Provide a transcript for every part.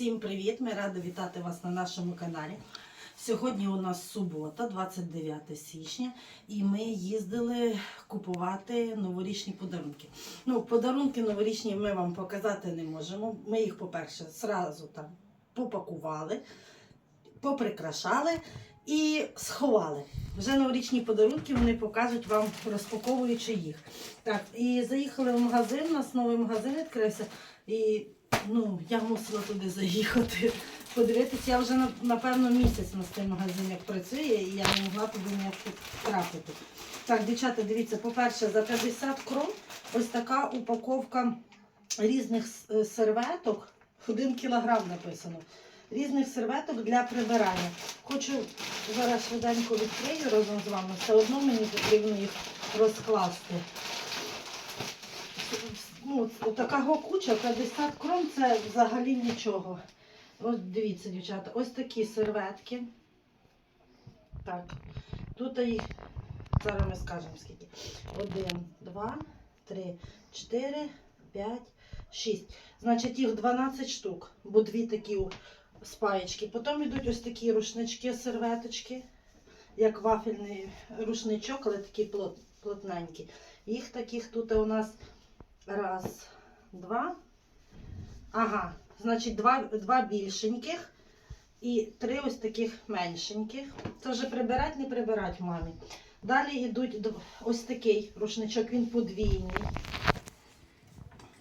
Всім привіт! Ми раді вітати вас на нашому каналі. Сьогодні у нас субота, 29 січня, і ми їздили купувати новорічні подарунки. Ну, подарунки новорічні ми вам показати не можемо. Ми їх, по-перше, зразу там попакували, поприкрашали і сховали. Вже новорічні подарунки вони покажуть вам, розпаковуючи їх. Так, і заїхали в магазин, у нас новий магазин відкрився. І ну, я мусила туди заїхати, подивитися. Я вже напевно місяць на цей магазин як працює, і я не могла туди ніяк трапити. Так, дівчата, дивіться, по-перше, за 50 крон ось така упаковка різних е, серветок. 1 кілограм написано. Різних серветок для прибирання. Хочу зараз швиденько відкрию разом з вами. Все одно мені потрібно їх розкласти. Ну, от такого куча, 50 крон це взагалі нічого. Ось дивіться, дівчата, ось такі серветки. Так, тут їх, зараз ми скажемо скільки. Один, два, три, чотири, п'ять, шість. Значить, їх 12 штук, бо дві такі спаєчки. Потім йдуть ось такі рушнички, серветочки, як вафельний рушничок, але такі плот, плотненькі. Їх таких тут у нас Раз, два. Ага, значить, два, два більшеньких і три ось таких меншеньких. Це вже прибирать, не прибирать мамі. Далі йдуть ось такий рушничок, він подвійний.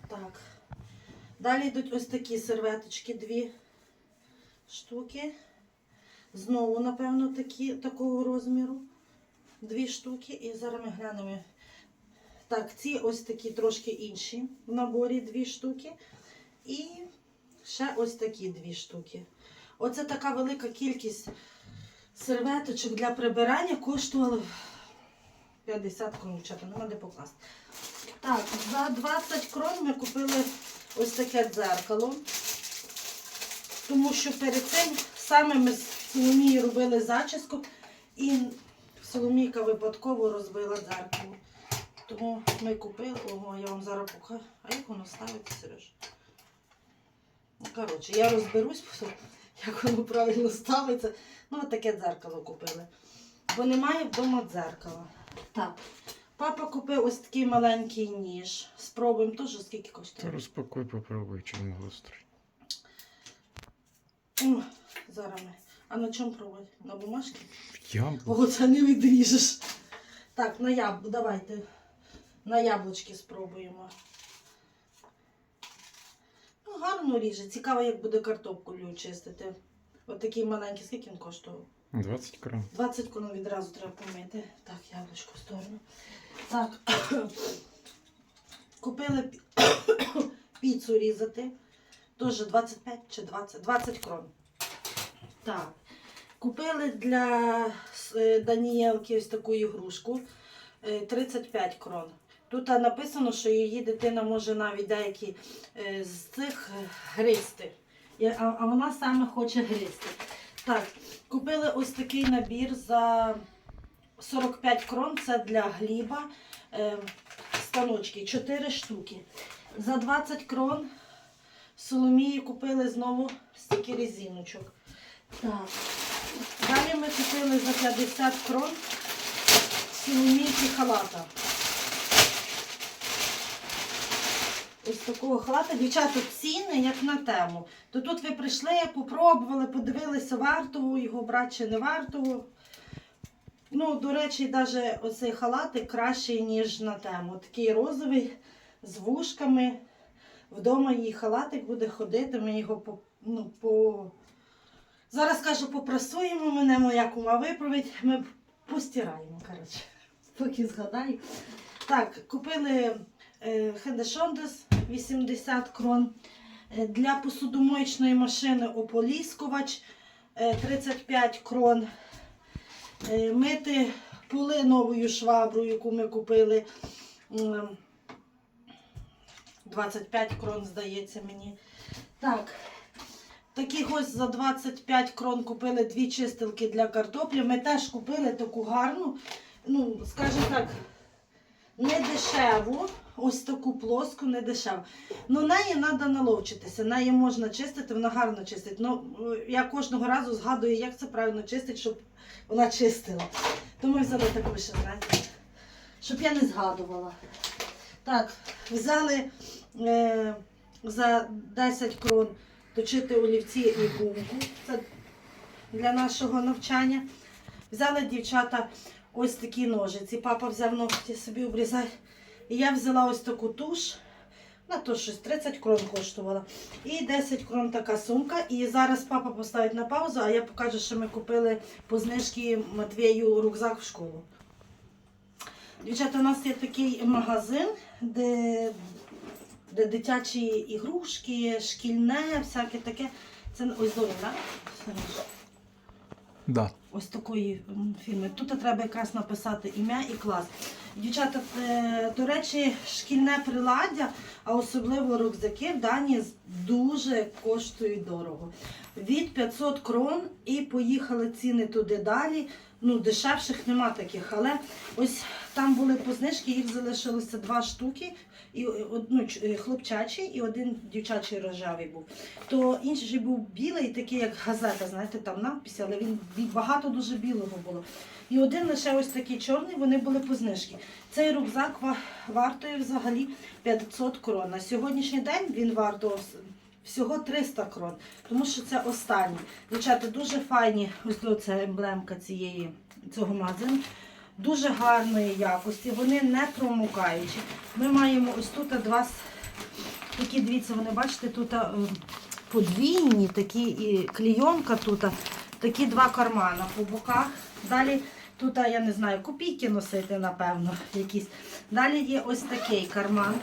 Так. Далі йдуть ось такі серветочки, дві штуки. Знову, напевно, такі, такого розміру. Дві штуки. І зараз ми глянемо. Так, ці ось такі трошки інші в наборі дві штуки. І ще ось такі дві штуки. Оце така велика кількість серветочок для прибирання коштувала 50 крон, чата, нема де покласти. Так, за 20 крон ми купили ось таке дзеркало. Тому що перед цим саме ми з Соломією робили зачіску і Соломійка випадково розбила дзеркало. Тому ми купили, ого, я вам зараз покажу. А як воно ставиться, Сереж? Ну, коротше, я розберусь, як воно правильно ставиться. Ну, от таке дзеркало купили. Бо немає вдома дзеркала. Так. Папа купив ось такий маленький ніж. Спробуємо теж скільки Та коштує. розпакуй, попробуй, чи він гострий. М, Зараз ми. А на чому пробувати? На бумажці? Яблуко. Ого, це не відріжеш. Так, на яб... давайте на яблучки спробуємо. Ну, гарно ріже. Цікаво, як буде картопку чистити. От такий маленький, скільки він коштував? 20 крон. 20 крон відразу треба помити. Так, яблучко в сторону. Так. Купили піцу різати. Теж 25 чи 20? 20 крон. Так. Купили для е, Даніелки ось таку ігрушку е, 35 крон. Тут написано, що її дитина може навіть деякі е, з цих е, гризти. А, вона саме хоче гризти. Так, купили ось такий набір за 45 крон. Це для гліба. Е, станочки, 4 штуки. За 20 крон Соломії купили знову стільки резиночок. Так. Далі ми купили за 50 крон Соломійки халата. Ось такого халата. Дівчата, ціни як на тему. То тут ви прийшли, попробували, подивилися, варто його брати чи не варто. Ну, до речі, навіть оцей халатик кращий, ніж на тему. Такий розовий з вушками. Вдома її халатик буде ходити, ми його по, ну, по... Зараз кажу, попрасуємо, мене моя кума виправить, ми постираємо, коротше, поки згадаю. Так, купили е, Хендешондес 80 крон. Е, Для посудомоєчної машини ополіскувач е, 35 крон. Е, Мити поли новою шваброю, яку ми купили. 25 крон, здається мені. Так. Таких ось за 25 крон купили дві чистилки для картоплі. Ми теж купили таку гарну, ну, скажімо так, не дешеву. Ось таку плоску, не дешеву. Ну, неї треба наловчитися, неї можна чистити, вона гарно чистить. Ну, е, я кожного разу згадую, як це правильно чистить, щоб вона чистила. Тому ми взяли таку ще, щоб я не згадувала. Так, взяли е, за 10 крон точити олівці і гумку. Це для нашого навчання. Взяли дівчата ось такі ножиці. Папа взяв ногті собі обрізай. І я взяла ось таку туш. На то щось 30 крон коштувала. І 10 крон така сумка. І зараз папа поставить на паузу, а я покажу, що ми купили по знижці Матвію рюкзак в школу. Дівчата, у нас є такий магазин, де, де дитячі ігрушки, шкільне, всяке таке. Це ось Зорін, так? Да. Ось такої фірми. Тут треба якраз написати ім'я і клас. Дівчата, е, до речі, шкільне приладдя, а особливо рюкзаки в Данії дуже коштують дорого. Від 500 крон і поїхали ціни туди далі. Ну, дешевших нема таких, але ось там були познижки, їх залишилося два штуки, і одну хлопчачий і один дівчачий рожевий був. То інший був білий, такий як газета, знаєте, там надпись, але він багато дуже білого було. І один лише ось такий чорний, вони були по знижки. Цей рюкзак ва- вартує взагалі 500 крон. На сьогоднішній день він вартував всього 300 крон, тому що це останній. Дівчата дуже файні, ось це емблемка цієї, цього магазину. Дуже гарної якості, вони не промокаючі. Ми маємо ось тут два такі, дивіться, вони бачите, тут е, подвійні, такі і клійонка тут, такі два кармана по боках. Далі тут, я не знаю, копійки носити, напевно, якісь. Далі є ось такий карман.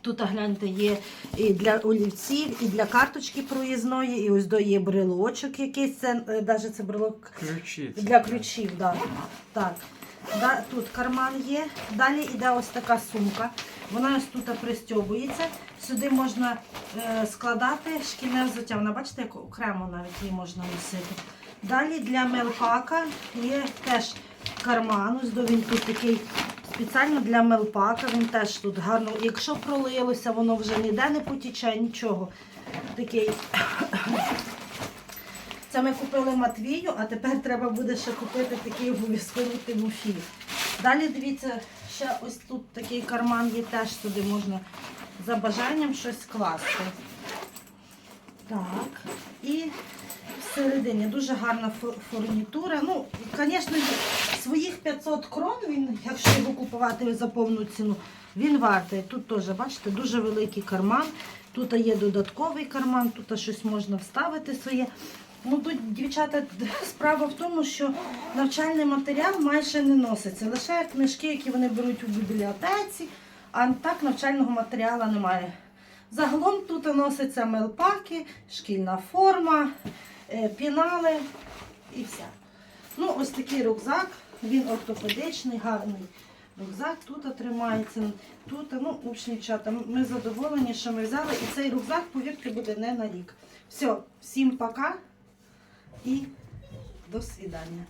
Тут гляньте, є і для олівців, і для карточки проїзної, і ось до є брелочок якийсь. Це навіть це брелок Ключі. це для ключів, да. так. Да, тут карман є. Далі йде ось така сумка. Вона ось тут пристьобується. Сюди можна е, складати шкільне взуття. Вона бачите, як окремо навіть її можна носити. Далі для мелпака є теж карман. Ось до він тут такий спеціально для мелпака. Він теж тут гарно. Якщо пролилося, воно вже ніде не потіче, нічого. Такий це ми купили Матвію, а тепер треба буде ще купити такий обов'язково Тимофію. Далі дивіться, ще ось тут такий карман є, теж туди можна за бажанням щось класти. Так. І всередині дуже гарна фурнітура. Ну, звісно, своїх 500 крон, він, якщо його купувати за повну ціну, він вартий. Тут теж, бачите, дуже великий карман. Тут є додатковий карман, тут щось можна вставити своє. Ну тут, дівчата, справа в тому, що навчальний матеріал майже не носиться. Лише книжки, які вони беруть у бібліотеці, а так навчального матеріалу немає. Загалом тут носяться мелпаки, шкільна форма, е, пінали і все. Ну, ось такий рюкзак, він ортопедичний, гарний рюкзак. Тут тримається, тут, ну, в общем, ми задоволені, що ми взяли. І цей рюкзак, повірте, буде не на рік. Все, всім пока і до свидання.